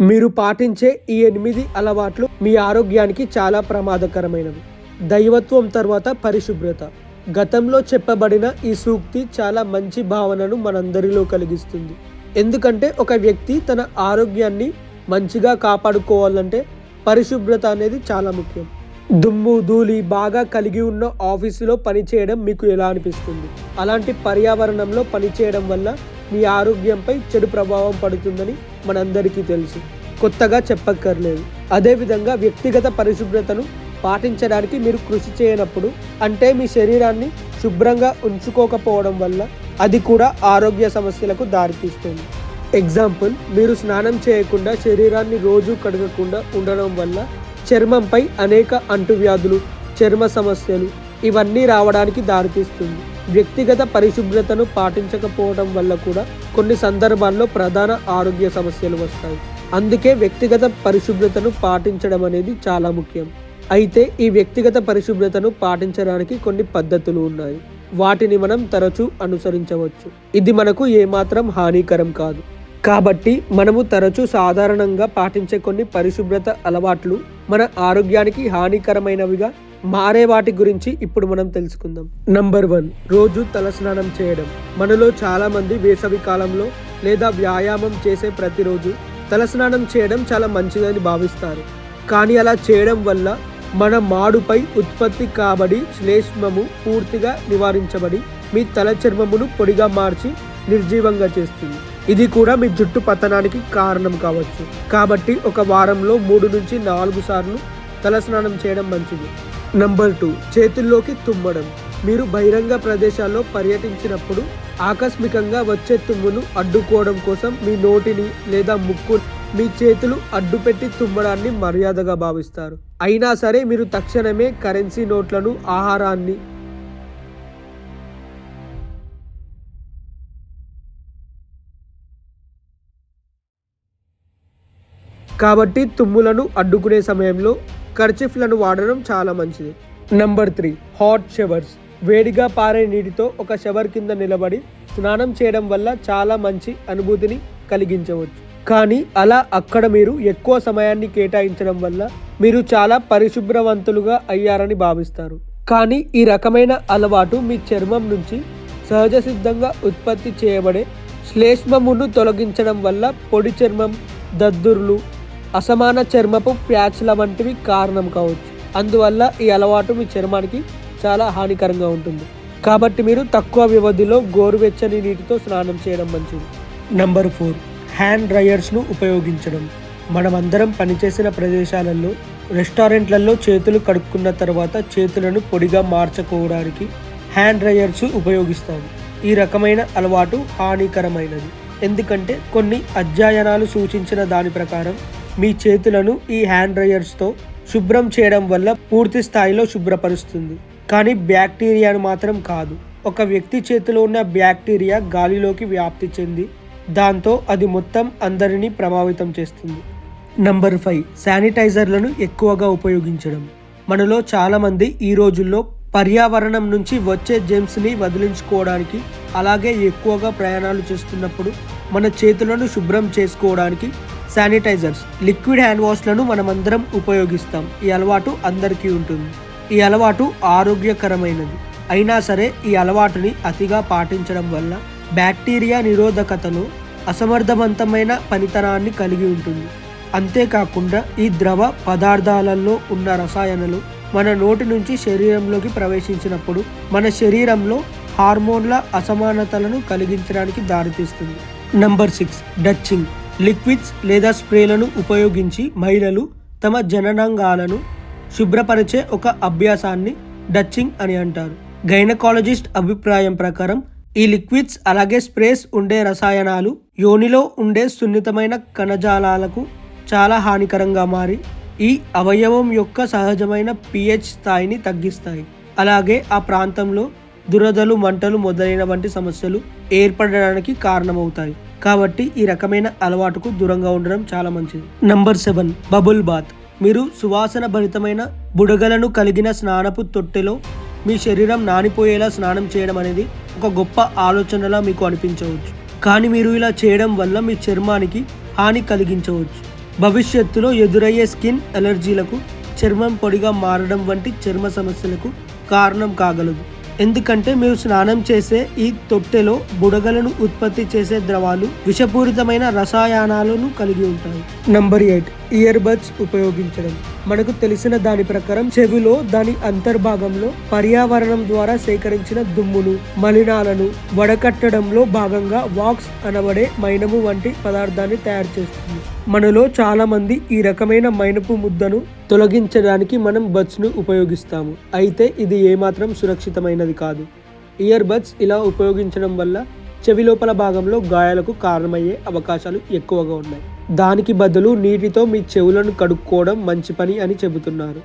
మీరు పాటించే ఈ ఎనిమిది అలవాట్లు మీ ఆరోగ్యానికి చాలా ప్రమాదకరమైనవి. దైవత్వం తర్వాత పరిశుభ్రత. గతంలో చెప్పబడిన ఈ సూక్తి చాలా మంచి భావనను మనందరిలో కలిగిస్తుంది. ఎందుకంటే ఒక వ్యక్తి తన ఆరోగ్యాన్ని మంచిగా కాపాడుకోవాలంటే పరిశుభ్రత అనేది చాలా ముఖ్యం. దుమ్ము ధూళి బాగా కలిగి ఉన్న ఆఫీసులో పనిచేయడం మీకు ఎలా అనిపిస్తుంది? అలాంటి పర్యావరణంలో పనిచేయడం వల్ల మీ ఆరోగ్యంపై చెడు ప్రభావం పడుతుందని మనందరికీ తెలుసు. కొత్తగా చెప్పక్కర్లేదు. అదేవిధంగా వ్యక్తిగత పరిశుభ్రతను పాటించడానికి మీరు కృషి చేయనప్పుడు అంటే మీ శరీరాన్ని శుభ్రంగా ఉంచుకోకపోవడం వల్ల అది కూడా ఆరోగ్య సమస్యలకు దారితీస్తుంది. ఎగ్జాంపుల్ మీరు స్నానం చేయకుండా శరీరాన్ని రోజు కడగకుండా ఉండడం వల్ల చర్మంపై అనేక అంటువ్యాధులు చర్మ సమస్యలు ఇవన్నీ రావడానికి దారితీస్తుంది. వ్యక్తిగత పరిశుభ్రతను పాటించకపోవడం వల్ల కూడా కొన్ని సందర్భాల్లో ప్రధాన ఆరోగ్య సమస్యలు వస్తాయి. అందుకే వ్యక్తిగత పరిశుభ్రతను పాటించడం అనేది చాలా ముఖ్యం. అయితే ఈ వ్యక్తిగత పరిశుభ్రతను పాటించడానికి కొన్ని పద్ధతులు ఉన్నాయి. వాటిని మనం తరచూ అనుసరించవచ్చు. ఇది మనకు ఏమాత్రం హానికరం కాదు. కాబట్టి మనము తరచూ సాధారణంగా పాటించే కొన్ని పరిశుభ్రత అలవాట్లు మన ఆరోగ్యానికి హానికరమైనవిగా మారే వాటి గురించి ఇప్పుడు మనం తెలుసుకుందాం. నంబర్ వన్ రోజు తలస్నానం చేయడం. మనలో చాలా మంది వేసవి కాలంలో లేదా వ్యాయామం చేసే ప్రతిరోజు తలస్నానం చేయడం చాలా మంచిదని భావిస్తారు. కానీ అలా చేయడం వల్ల మన మాడుపై ఉత్పత్తి కాబడి శ్లేష్మము పూర్తిగా నివారించబడి మీ తల చర్మమును పొడిగా మార్చి నిర్జీవంగా చేస్తుంది. ఇది కూడా మీ జుట్టు పతనానికి కారణం కావచ్చు. కాబట్టి ఒక వారంలో మూడు నుంచి నాలుగు సార్లు తలస్నానం చేయడం మంచిది. నంబర్ టూ చేతుల్లోకి తుమ్మడం. మీరు బహిరంగ ప్రదేశాల్లో పర్యటించినప్పుడు ఆకస్మికంగా వచ్చే తుమ్మును అడ్డుకోవడం కోసం మీ నోటిని లేదా ముక్కు మీ చేతులు అడ్డుపెట్టి తుమ్మడాన్ని మర్యాదగా భావిస్తారు. అయినా సరే మీరు తక్షణమే కరెన్సీ నోట్లను ఆహారాన్ని కాబట్టి తుమ్ములను అడ్డుకునే సమయంలో కర్చిఫ్లను వాడడం చాలా మంచిది. నెంబర్ త్రీ హాట్ షవర్స్ వేడిగా పారే నీటితో ఒక షవర్ కింద నిలబడి స్నానం చేయడం వల్ల చాలా మంచి అనుభూతిని కలిగించవచ్చు. కానీ అలా అక్కడ మీరు ఎక్కువ సమయాన్ని కేటాయించడం వల్ల మీరు చాలా పరిశుభ్రవంతులుగా అయ్యారని భావిస్తారు. కానీ ఈ రకమైన అలవాటు మీ చర్మం నుంచి సహజ సిద్ధంగా ఉత్పత్తి చేయబడే శ్లేష్మమును తొలగించడం వల్ల పొడి చర్మం దద్దుర్లు అసమాన చర్మపు ప్యాచ్ల వంటివి కారణం కావచ్చు. అందువల్ల ఈ అలవాటు మీ చర్మానికి చాలా హానికరంగా ఉంటుంది. కాబట్టి మీరు తక్కువ వ్యవధిలో గోరువెచ్చని నీటితో స్నానం చేయడం మంచిది. నంబర్ ఫోర్ హ్యాండ్ డ్రయర్స్ను ఉపయోగించడం. మనమందరం పనిచేసిన ప్రదేశాలలో రెస్టారెంట్లలో చేతులు కడుక్కున్న తర్వాత చేతులను పొడిగా మార్చుకోవడానికి హ్యాండ్ డ్రయర్స్ ఉపయోగిస్తాము ఈ రకమైన అలవాటు హానికరమైనది. ఎందుకంటే కొన్ని అధ్యయనాలు సూచించిన దాని ప్రకారం మీ చేతులను ఈ హ్యాండ్ డ్రయర్స్తో శుభ్రం చేయడం వల్ల పూర్తి స్థాయిలో శుభ్రపరుస్తుంది. కానీ బ్యాక్టీరియాను మాత్రం కాదు. ఒక వ్యక్తి చేతిలో ఉన్న బ్యాక్టీరియా గాలిలోకి వ్యాప్తి చెంది దాంతో అది మొత్తం అందరినీ ప్రభావితం చేస్తుంది. నంబర్ ఫైవ్ శానిటైజర్లను ఎక్కువగా ఉపయోగించడం. మనలో చాలామంది ఈ రోజుల్లో పర్యావరణం నుంచి వచ్చే జెమ్స్ని వదిలించుకోవడానికి అలాగే ఎక్కువగా ప్రయాణాలు చేస్తున్నప్పుడు మన చేతులను శుభ్రం చేసుకోవడానికి శానిటైజర్స్ లిక్విడ్ హ్యాండ్ వాష్లను మనమందరం ఉపయోగిస్తాం. ఈ అలవాటు అందరికీ ఉంటుంది. ఈ అలవాటు ఆరోగ్యకరమైనది. అయినా సరే ఈ అలవాటుని అతిగా పాటించడం వల్ల బ్యాక్టీరియా నిరోధకతలో అసమర్థవంతమైన పనితనాన్ని కలిగి ఉంటుంది. అంతేకాకుండా ఈ ద్రవ పదార్థాలలో ఉన్న రసాయనాలు మన నోటి నుంచి శరీరంలోకి ప్రవేశించినప్పుడు మన శరీరంలో హార్మోన్ల అసమానతలను కలిగించడానికి దారితీస్తుంది. Number six డచ్చింగ్. లిక్విడ్స్ లేదా స్ప్రేలను ఉపయోగించి మహిళలు తమ జననాంగాలను శుభ్రపరిచే ఒక అభ్యాసాన్ని డచ్చింగ్ అని అంటారు. గైనకాలజిస్ట్ అభిప్రాయం ప్రకారం ఈ లిక్విడ్స్ అలాగే స్ప్రేస్ ఉండే రసాయనాలు యోనిలో ఉండే సున్నితమైన కణజాలాలకు చాలా హానికరంగా మారి ఈ అవయవం యొక్క సహజమైన పిహెచ్ స్థాయిని తగ్గిస్తాయి. అలాగే ఆ ప్రాంతంలో దురదలు మంటలు మొదలైన వంటి సమస్యలు ఏర్పడడానికి కారణమవుతాయి. కాబట్టి ఈ రకమైన అలవాటుకు దూరంగా ఉండడం చాలా మంచిది. నంబర్ సెవెన్ బబుల్ బాత్ మీరు సువాసన భరితమైన బుడగలను కలిగిన స్నానపు తొట్టెలో మీ శరీరం నానిపోయేలా స్నానం చేయడం అనేది ఒక గొప్ప ఆలోచనలా మీకు అనిపించవచ్చు. కానీ మీరు ఇలా చేయడం వల్ల మీ చర్మానికి హాని కలిగించవచ్చు. భవిష్యత్తులో ఎదురయ్యే స్కిన్ ఎలర్జీలకు చర్మం పొడిగా మారడం వంటి చర్మ సమస్యలకు కారణం కాగలదు. ఎందుకంటే మీరు స్నానం చేసే ఈ తొట్టెలో బుడగలను ఉత్పత్తి చేసే ద్రవాలు విషపూరితమైన రసాయనాలను కలిగి ఉంటాయి. నంబర్ ఎయిట్ ఇయర్ బడ్స్ ఉపయోగించడం. మనకు తెలిసిన దాని ప్రకారం చెవిలో దాని అంతర్భాగంలో పర్యావరణం ద్వారా సేకరించిన దుమ్మును మలినాలను వడకట్టడంలో భాగంగా వాక్స్ అనబడే మైనము వంటి పదార్థాన్ని తయారు చేస్తుంది. మనలో చాలా మంది ఈ రకమైన మైనపు ముద్దను తొలగించడానికి మనం బడ్స్ను ఉపయోగిస్తాము. అయితే ఇది ఏమాత్రం సురక్షితమైనది కాదు. ఇయర్ బడ్స్ ఇలా ఉపయోగించడం వల్ల చెవి లోపల భాగంలో గాయాలకు కారణమయ్యే అవకాశాలు ఎక్కువగా ఉన్నాయి. దానికి బదులు నీటితో మీ చెవులను కడుక్కోవడం మంచి పని అని చెబుతున్నారు.